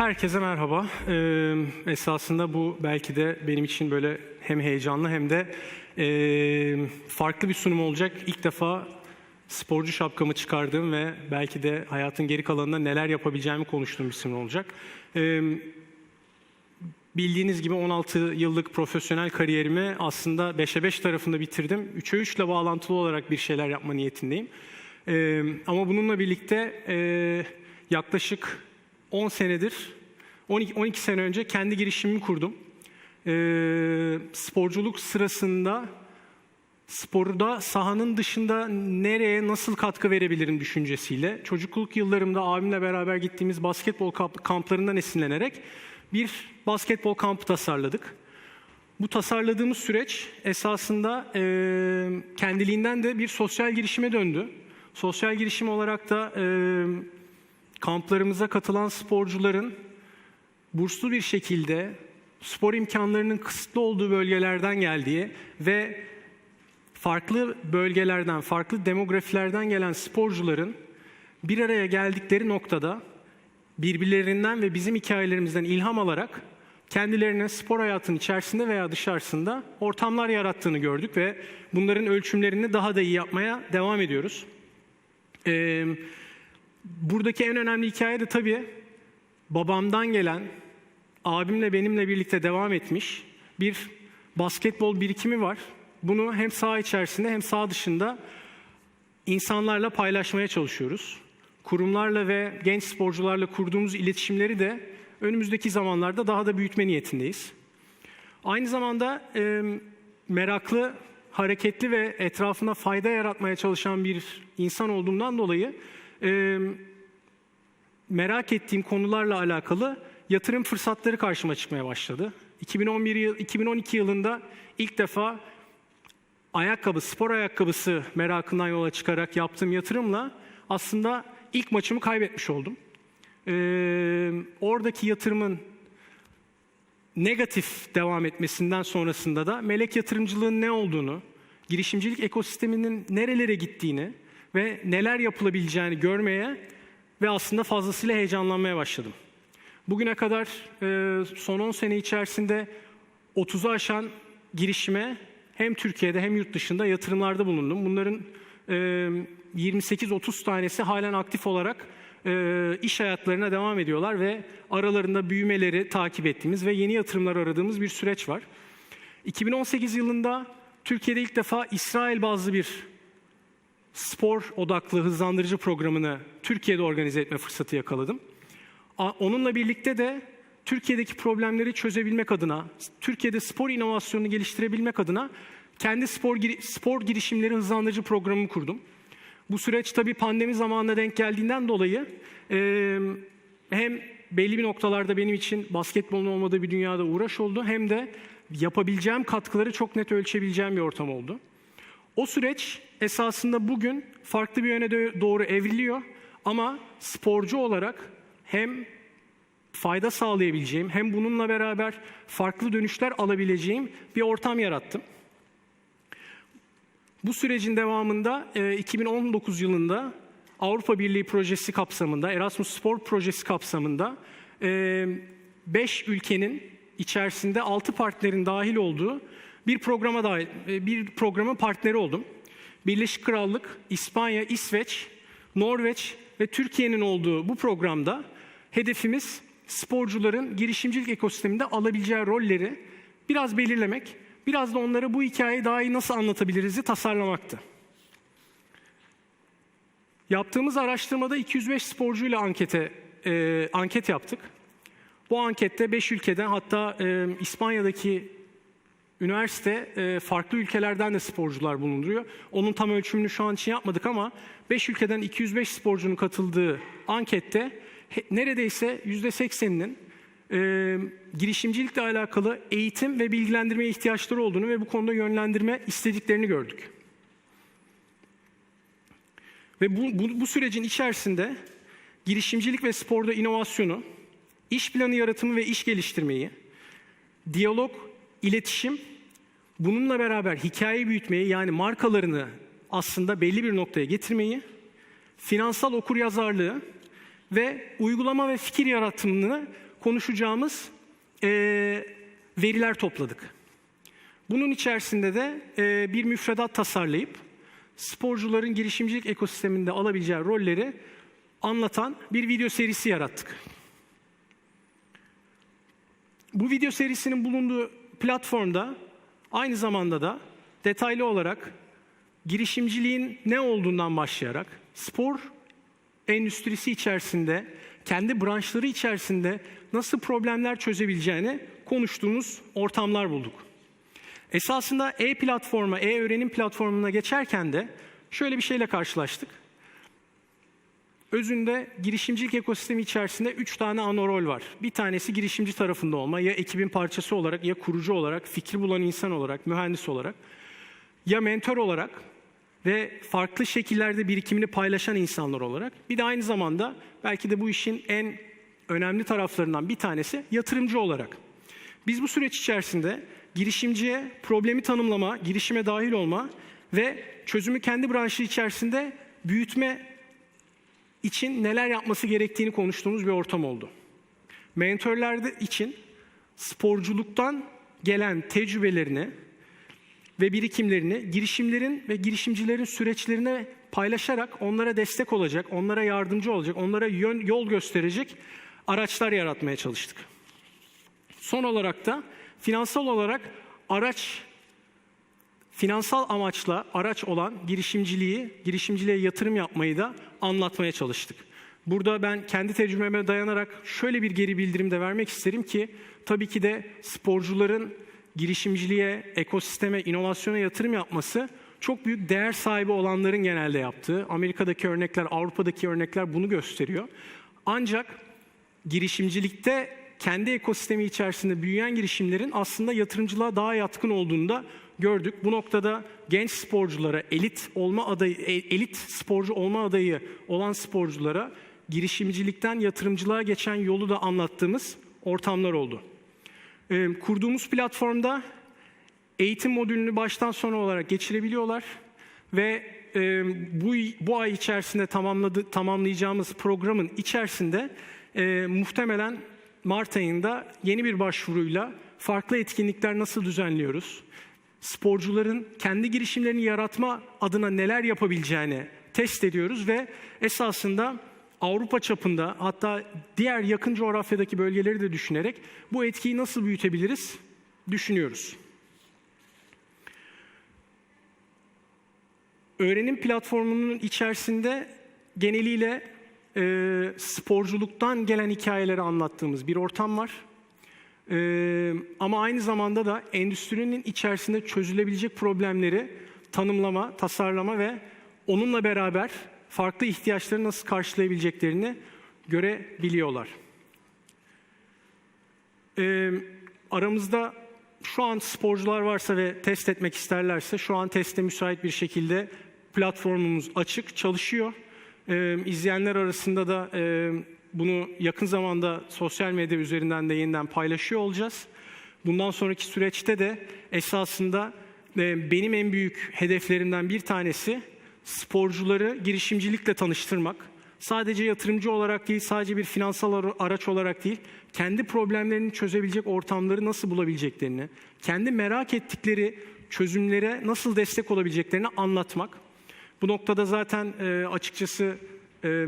Herkese merhaba. Ee, esasında bu belki de benim için böyle hem heyecanlı hem de e, farklı bir sunum olacak. İlk defa sporcu şapkamı çıkardığım ve belki de hayatın geri kalanında neler yapabileceğimi konuştuğum bir sunum olacak. Ee, bildiğiniz gibi 16 yıllık profesyonel kariyerimi aslında 5'e 5 tarafında bitirdim. 3'e 3 ile bağlantılı olarak bir şeyler yapma niyetindeyim. Ee, ama bununla birlikte e, yaklaşık 10 senedir, 12, 12 sene önce kendi girişimimi kurdum. Ee, sporculuk sırasında sporda sahanın dışında nereye nasıl katkı verebilirim düşüncesiyle çocukluk yıllarımda abimle beraber gittiğimiz basketbol kamp- kamplarından esinlenerek bir basketbol kampı tasarladık. Bu tasarladığımız süreç esasında e, kendiliğinden de bir sosyal girişime döndü. Sosyal girişim olarak da e, kamplarımıza katılan sporcuların burslu bir şekilde spor imkanlarının kısıtlı olduğu bölgelerden geldiği ve farklı bölgelerden, farklı demografilerden gelen sporcuların bir araya geldikleri noktada birbirlerinden ve bizim hikayelerimizden ilham alarak kendilerine spor hayatının içerisinde veya dışarısında ortamlar yarattığını gördük ve bunların ölçümlerini daha da iyi yapmaya devam ediyoruz. Ee, buradaki en önemli hikaye de tabii babamdan gelen, abimle benimle birlikte devam etmiş bir basketbol birikimi var. Bunu hem saha içerisinde hem saha dışında insanlarla paylaşmaya çalışıyoruz. Kurumlarla ve genç sporcularla kurduğumuz iletişimleri de önümüzdeki zamanlarda daha da büyütme niyetindeyiz. Aynı zamanda e, meraklı, hareketli ve etrafına fayda yaratmaya çalışan bir insan olduğumdan dolayı e, merak ettiğim konularla alakalı yatırım fırsatları karşıma çıkmaya başladı. 2011 yıl, 2012 yılında ilk defa ayakkabı, spor ayakkabısı merakından yola çıkarak yaptığım yatırımla aslında ilk maçımı kaybetmiş oldum. Ee, oradaki yatırımın negatif devam etmesinden sonrasında da melek yatırımcılığın ne olduğunu, girişimcilik ekosisteminin nerelere gittiğini ve neler yapılabileceğini görmeye ve aslında fazlasıyla heyecanlanmaya başladım. Bugüne kadar e, son 10 sene içerisinde 30'u aşan girişime hem Türkiye'de hem yurt dışında yatırımlarda bulundum. Bunların e, 28-30 tanesi halen aktif olarak e, iş hayatlarına devam ediyorlar ve aralarında büyümeleri takip ettiğimiz ve yeni yatırımlar aradığımız bir süreç var. 2018 yılında Türkiye'de ilk defa İsrail bazlı bir spor odaklı hızlandırıcı programını Türkiye'de organize etme fırsatı yakaladım. Onunla birlikte de Türkiye'deki problemleri çözebilmek adına, Türkiye'de spor inovasyonunu geliştirebilmek adına kendi spor spor girişimleri hızlandırıcı programımı kurdum. Bu süreç tabii pandemi zamanına denk geldiğinden dolayı e, hem belli bir noktalarda benim için basketbolun olmadığı bir dünyada uğraş oldu hem de yapabileceğim katkıları çok net ölçebileceğim bir ortam oldu. O süreç esasında bugün farklı bir yöne doğru evriliyor ama sporcu olarak hem fayda sağlayabileceğim hem bununla beraber farklı dönüşler alabileceğim bir ortam yarattım. Bu sürecin devamında e, 2019 yılında Avrupa Birliği projesi kapsamında, Erasmus Spor projesi kapsamında 5 ülkenin içerisinde 6 partnerin dahil olduğu bir programa dahil, e, bir programın partneri oldum. Birleşik Krallık, İspanya, İsveç, Norveç ve Türkiye'nin olduğu bu programda hedefimiz sporcuların girişimcilik ekosisteminde alabileceği rolleri biraz belirlemek, biraz da onlara bu hikayeyi daha iyi nasıl anlatabiliriz'i tasarlamaktı. Yaptığımız araştırmada 205 sporcuyla ankete e, anket yaptık. Bu ankette 5 ülkeden hatta e, İspanya'daki üniversite e, farklı ülkelerden de sporcular bulunduruyor. Onun tam ölçümünü şu an için yapmadık ama 5 ülkeden 205 sporcunun katıldığı ankette he- neredeyse %80'inin e, girişimcilikle alakalı eğitim ve bilgilendirmeye ihtiyaçları olduğunu ve bu konuda yönlendirme istediklerini gördük. Ve bu, bu, bu sürecin içerisinde girişimcilik ve sporda inovasyonu, iş planı yaratımı ve iş geliştirmeyi, diyalog, iletişim, bununla beraber hikaye büyütmeyi yani markalarını aslında belli bir noktaya getirmeyi, finansal okuryazarlığı ve uygulama ve fikir yaratımını konuşacağımız eee, veriler topladık. Bunun içerisinde de eee, bir müfredat tasarlayıp sporcuların girişimcilik ekosisteminde alabileceği rolleri anlatan bir video serisi yarattık. Bu video serisinin bulunduğu platformda aynı zamanda da detaylı olarak girişimciliğin ne olduğundan başlayarak spor endüstrisi içerisinde, kendi branşları içerisinde nasıl problemler çözebileceğini konuştuğumuz ortamlar bulduk. Esasında e-platforma, e-öğrenim platformuna geçerken de şöyle bir şeyle karşılaştık. Özünde girişimcilik ekosistemi içerisinde üç tane ana rol var. Bir tanesi girişimci tarafında olma, ya ekibin parçası olarak, ya kurucu olarak, fikri bulan insan olarak, mühendis olarak, ya mentor olarak ve farklı şekillerde birikimini paylaşan insanlar olarak. Bir de aynı zamanda belki de bu işin en önemli taraflarından bir tanesi yatırımcı olarak. Biz bu süreç içerisinde girişimciye problemi tanımlama, girişime dahil olma ve çözümü kendi branşı içerisinde büyütme için neler yapması gerektiğini konuştuğumuz bir ortam oldu. Mentörler için sporculuktan gelen tecrübelerini ve birikimlerini girişimlerin ve girişimcilerin süreçlerine paylaşarak onlara destek olacak, onlara yardımcı olacak, onlara yön, yol gösterecek araçlar yaratmaya çalıştık. Son olarak da finansal olarak araç finansal amaçla araç olan girişimciliği, girişimciliğe yatırım yapmayı da anlatmaya çalıştık. Burada ben kendi tecrübeme dayanarak şöyle bir geri bildirim de vermek isterim ki tabii ki de sporcuların girişimciliğe, ekosisteme, inovasyona yatırım yapması çok büyük değer sahibi olanların genelde yaptığı. Amerika'daki örnekler, Avrupa'daki örnekler bunu gösteriyor. Ancak girişimcilikte kendi ekosistemi içerisinde büyüyen girişimlerin aslında yatırımcılığa daha yatkın olduğunu da gördük. Bu noktada genç sporculara, elit olma adayı, e, elit sporcu olma adayı olan sporculara girişimcilikten yatırımcılığa geçen yolu da anlattığımız ortamlar oldu. Ee, kurduğumuz platformda eğitim modülünü baştan sona olarak geçirebiliyorlar ve e, bu bu ay içerisinde tamamladı tamamlayacağımız programın içerisinde e, muhtemelen Mart ayında yeni bir başvuruyla farklı etkinlikler nasıl düzenliyoruz? Sporcuların kendi girişimlerini yaratma adına neler yapabileceğini test ediyoruz ve esasında Avrupa çapında hatta diğer yakın coğrafyadaki bölgeleri de düşünerek bu etkiyi nasıl büyütebiliriz düşünüyoruz. Öğrenim platformunun içerisinde geneliyle e, sporculuktan gelen hikayeleri anlattığımız bir ortam var. E, ama aynı zamanda da endüstrinin içerisinde çözülebilecek problemleri tanımlama, tasarlama ve onunla beraber farklı ihtiyaçları nasıl karşılayabileceklerini görebiliyorlar. E, aramızda şu an sporcular varsa ve test etmek isterlerse şu an teste müsait bir şekilde platformumuz açık, çalışıyor. Ee, izleyenler arasında da e, bunu yakın zamanda sosyal medya üzerinden de yeniden paylaşıyor olacağız. Bundan sonraki süreçte de esasında e, benim en büyük hedeflerimden bir tanesi sporcuları girişimcilikle tanıştırmak. Sadece yatırımcı olarak değil, sadece bir finansal araç olarak değil, kendi problemlerini çözebilecek ortamları nasıl bulabileceklerini, kendi merak ettikleri çözümlere nasıl destek olabileceklerini anlatmak. Bu noktada zaten e, açıkçası e,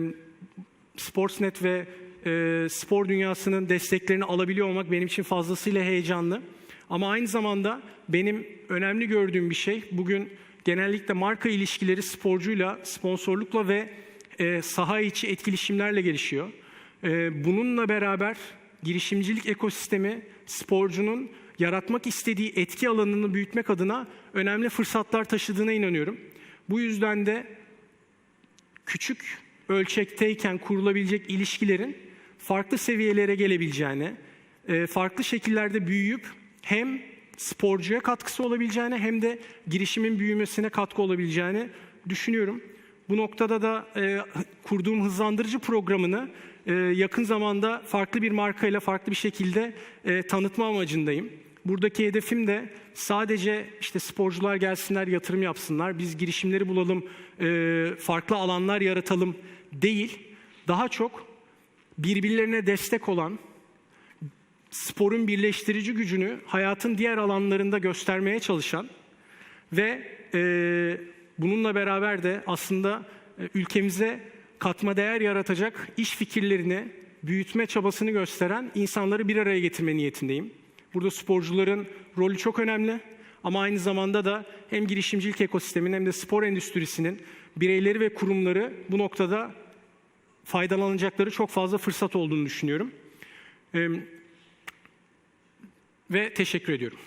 Sportsnet ve e, spor dünyasının desteklerini alabiliyor olmak benim için fazlasıyla heyecanlı. Ama aynı zamanda benim önemli gördüğüm bir şey bugün genellikle marka ilişkileri sporcuyla, sponsorlukla ve e, saha içi etkileşimlerle gelişiyor. E, bununla beraber girişimcilik ekosistemi sporcunun yaratmak istediği etki alanını büyütmek adına önemli fırsatlar taşıdığına inanıyorum. Bu yüzden de küçük ölçekteyken kurulabilecek ilişkilerin farklı seviyelere gelebileceğini, e, farklı şekillerde büyüyüp hem sporcuya katkısı olabileceğini hem de girişimin büyümesine katkı olabileceğini düşünüyorum. Bu noktada da e, kurduğum hızlandırıcı programını e, yakın zamanda farklı bir markayla farklı bir şekilde e, tanıtma amacındayım. Buradaki hedefim de sadece işte sporcular gelsinler, yatırım yapsınlar, biz girişimleri bulalım, e, farklı alanlar yaratalım değil. Daha çok birbirlerine destek olan, sporun birleştirici gücünü hayatın diğer alanlarında göstermeye çalışan ve e, bununla beraber de aslında e, ülkemize katma değer yaratacak iş fikirlerini büyütme çabasını gösteren insanları bir araya getirme niyetindeyim. Burada sporcuların rolü çok önemli ama aynı zamanda da hem girişimcilik ekosisteminin hem de spor endüstrisinin bireyleri ve kurumları bu noktada faydalanacakları çok fazla fırsat olduğunu düşünüyorum. Ve teşekkür ediyorum.